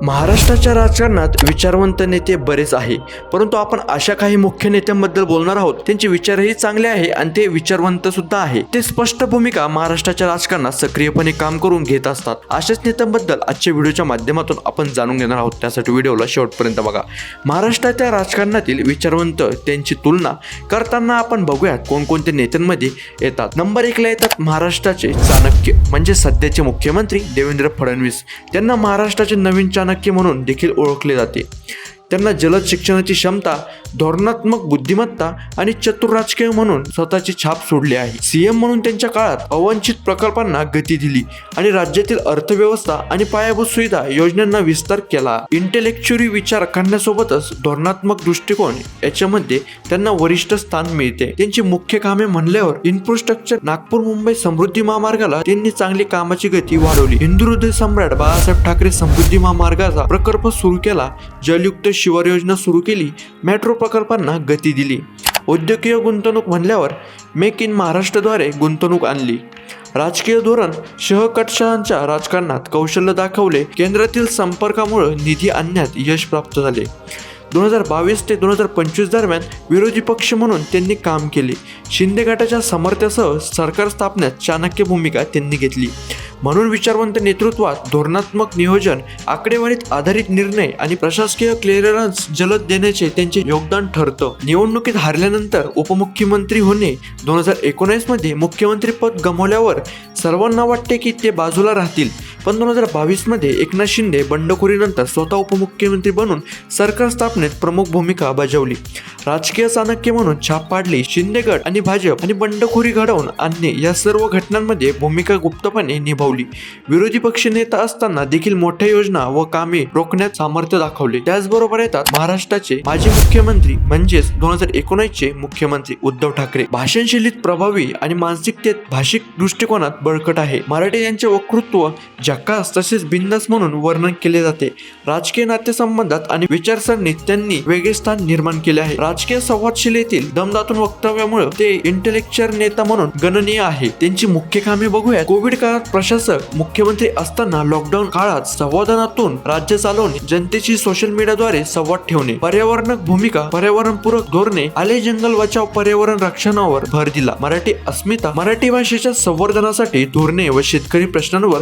महाराष्ट्राच्या राजकारणात विचारवंत नेते बरेच आहे परंतु आपण अशा काही मुख्य नेत्यांबद्दल बोलणार आहोत त्यांचे विचारही चांगले आहे आणि ते विचारवंत सुद्धा आहे. ते स्पष्ट भूमिका महाराष्ट्राच्या राजकारणात सक्रियपणे काम करून घेत असतात. अशाच नेत्यांबद्दल आजच्या व्हिडिओच्या माध्यमातून आपण जाणून घेणार आहोत. त्यासाठी व्हिडिओला शेवटपर्यंत बघा. महाराष्ट्राच्या राजकारणातील विचारवंत त्यांची तुलना करताना आपण बघूयात कोणकोणत्या नेत्यांमध्ये येतात. नंबर एकला येतात महाराष्ट्राचे चाणक्य म्हणजे सध्याचे मुख्यमंत्री देवेंद्र फडणवीस. त्यांना महाराष्ट्राचे नवीन चाणक्य म्हणून देखील ओळखले जाते. त्यांना जलद शिक्षणाची क्षमता धोरणात्मक बुद्धिमत्ता आणि चतुर राजकीय म्हणून स्वतःची छाप सोडली आहे. सीएम म्हणून त्यांच्या काळात अवांछित प्रकल्पांना गती दिली आणि राज्यातील अर्थव्यवस्था आणि पायाभूत सुविधा योजनांना विस्तार केला. इंटेलेक्च्युअली विचार करण्यासोबतच धोरणात्मक दृष्टिकोन याच्यामध्ये त्यांना वरिष्ठ स्थान मिळते. त्यांची मुख्य कामे म्हणल्यावर इन्फ्रास्ट्रक्चर नागपूर मुंबई समृद्धी महामार्गाला त्यांनी चांगली कामाची गती वाढवली. हिंदू हृदय सम्राट बाळासाहेब ठाकरे समृद्धी महामार्गाचा प्रकल्प सुरू केला. जलयुक्त शिवार योजना सुरू केली मेट्रो प्रकल्पांना गती दिली. उद्योगीय गुंतवणूक म्हणल्यावर मेक इन महाराष्ट्रद्वारे गुंतवणूक आणली. राजकीय धोरण शहकटशहांच्या राजकारणात कौशल्य दाखवले केंद्रातील संपर्कामुळे निधी आणण्यात यश प्राप्त झाले. दोन हजार बावीस ते दोन हजार पंचवीस दरम्यान विरोधी पक्ष म्हणून त्यांनी काम केले. शिंदे गटाच्या समर्थ्यासह सरकार स्थापण्यात चाणक्य भूमिका त्यांनी घेतली. म्हणून विचारवंत नेतृत्वात धोरणात्मक नियोजन आकडेवारीत आधारित निर्णय आणि प्रशासकीय क्लिअरन्स जलद देण्याचे त्यांचे योगदान ठरतं. निवडणुकीत हारल्यानंतर उपमुख्यमंत्री होणे दोन हजार एकोणीसमध्ये मुख्यमंत्रीपद गमावल्यावर सर्वांना वाटते की ते बाजूला राहतील. पण दोन हजार बावीसमध्ये एकनाथ शिंदे बंडखोरीनंतर स्वतः उपमुख्यमंत्री बनून सरकार स्थापनेत प्रमुख भूमिका बजावली. राजकीय चाणक्य म्हणून छाप पाडली शिंदे गट आणि भाजप आणि बंडखोरी घडवून आणणे या सर्व घटनांमध्ये भूमिका गुप्तपणे निभावली. विरोधी पक्ष नेता असताना देखील मोठ्या योजना व कामे रोखण्यात सामर्थ्य दाखवले. त्याचबरोबर येतात महाराष्ट्राचे माजी मुख्यमंत्री म्हणजेच दोन हजार एकोणीसचे मुख्यमंत्री उद्धव ठाकरे. भाषणशैलीत प्रभावी आणि मानसिकतेत भाषिक दृष्टिकोनात बळकट आहे. मराठी यांचे वक्तृत्व झक्कास तसेच बिंदास म्हणून वर्णन केले जाते. राजकीय नातेसंबंधात आणि विचारसरणीत त्यांनी वेगळे स्थान निर्माण केले आहे. राजकीय संवादशिलेतील दमदातून वक्तव्यामुळे ते इंटेलेक्च्युअल नेता म्हणून गणनीय आहे. त्यांची मुख्य कामे बघूया कोविड काळात प्रशासक मुख्यमंत्री असताना लॉकडाऊन काळात संवादनातून राज्य चालवणे जनतेची सोशल मीडियाद्वारे संवाद ठेवणे पर्यावरणक भूमिका पर्यावरणपूरक धोरणे आले जंगल बचाव पर्यावरण रक्षणावर भर दिला. मराठी अस्मिता मराठी भाषेच्या संवर्धनासाठी धोरणे व शेतकरी प्रश्नांवर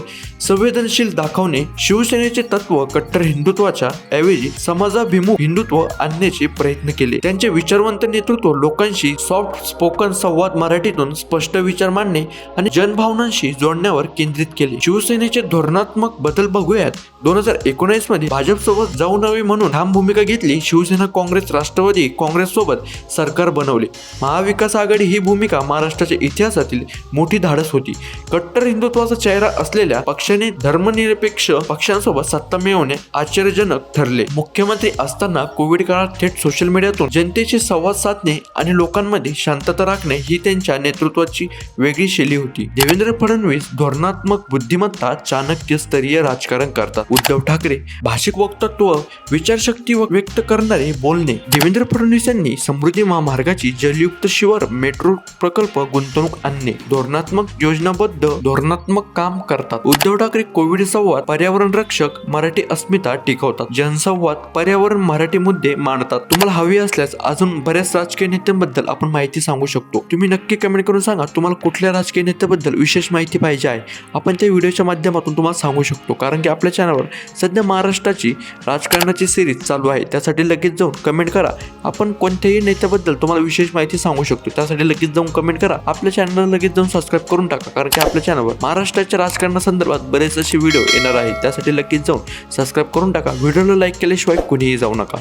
संवेदनशील दाखवणे शिवसेनेचे तत्व कट्टर हिंदुत्वाच्या ऐवजी समाजाभिमुख हिंदुत्व आणण्याचे प्रयत्न केले. त्यांचे विचारवंत नेतृत्व लोकांशी सॉफ्ट स्पोकन संवाद मराठीतून स्पष्ट विचार मांडणे आणि जनभावनांशी जोडण्यावर केंद्रित केले. शिवसेनेचे धोरणात्मक बदल बघूयात. दोन हजार एकोणीसमध्ये भाजपसोबत जाऊ नये म्हणून ठाम भूमिका घेतली. शिवसेना काँग्रेस राष्ट्रवादी काँग्रेस सोबत सरकार बनवले. महाविकास आघाडी ही भूमिका महाराष्ट्राच्या इतिहासातील मोठी धाडस होती. कट्टर हिंदुत्वाचा चेहरा असलेल्या पक्षाने धर्मनिरपेक्ष पक्षांसोबत सत्ता मिळवणे आश्चर्यजनक ठरले. मुख्यमंत्री असताना कोविड काळात थेट सोशल मीडियातून जनतेशी संवाद साधणे आणि लोकांमध्ये शांतता राखणे ही त्यांच्या नेतृत्वाची वेगळी शैली होती. देवेंद्र फडणवीस धोरणात्मक बुद्धिमत्ता चाणक्य स्तरीय राजकारण करतात. उद्धव ठाकरे भाषिक वक्तत्व विचारशक्ती व्यक्त करणारे बोलणे. देवेंद्र फडणवीस यांनी समृद्धी महामार्गाची जलयुक्त शिवार मेट्रो प्रकल्प गुंतवणूक आणणे. धोरणात्मक योजनाबद्ध धोरणात्मक काम करतात. उद्धव ठाकरे कोविड संवाद पर्यावरण रक्षक मराठी अस्मिता टिकवतात. जनसंवाद पर्यावरण मराठी मुद्दे मांडतात. तुम्हाला हवी असल्यास अजून बऱ्याच राजकीय नेत्यांबद्दल आपण माहिती सांगू शकतो. तुम्ही नक्की कमेंट करून सांगा तुम्हाला कुठल्या राजकीय नेत्याबद्दल विशेष माहिती पाहिजे आहे? आपण त्या व्हिडिओच्या माध्यमातून तुम्हाला सांगू शकतो. कारण की आपल्या चॅनलवर सध्या महाराष्ट्राची राजकारणाची सिरीज चालू आहे. त्यासाठी लगेच जाऊन कमेंट करा. आपण कोणत्याही नेत्याबद्दल तुम्हाला विशेष माहिती सांगू शकतो. त्यासाठी लगेच जाऊन कमेंट करा. आपल्या चॅनलला लगेच जाऊन सबस्क्राईब करून टाका. कारण की आपल्या चॅनलवर महाराष्ट्राच्या राजकारणासंदर्भात बरेच असे व्हिडिओ येणार आहे. त्यासाठी लगेच जाऊन सबस्क्राईब करून टाका. व्हिडिओला लाईक केल्याशिवाय कुणीही जाऊ नका.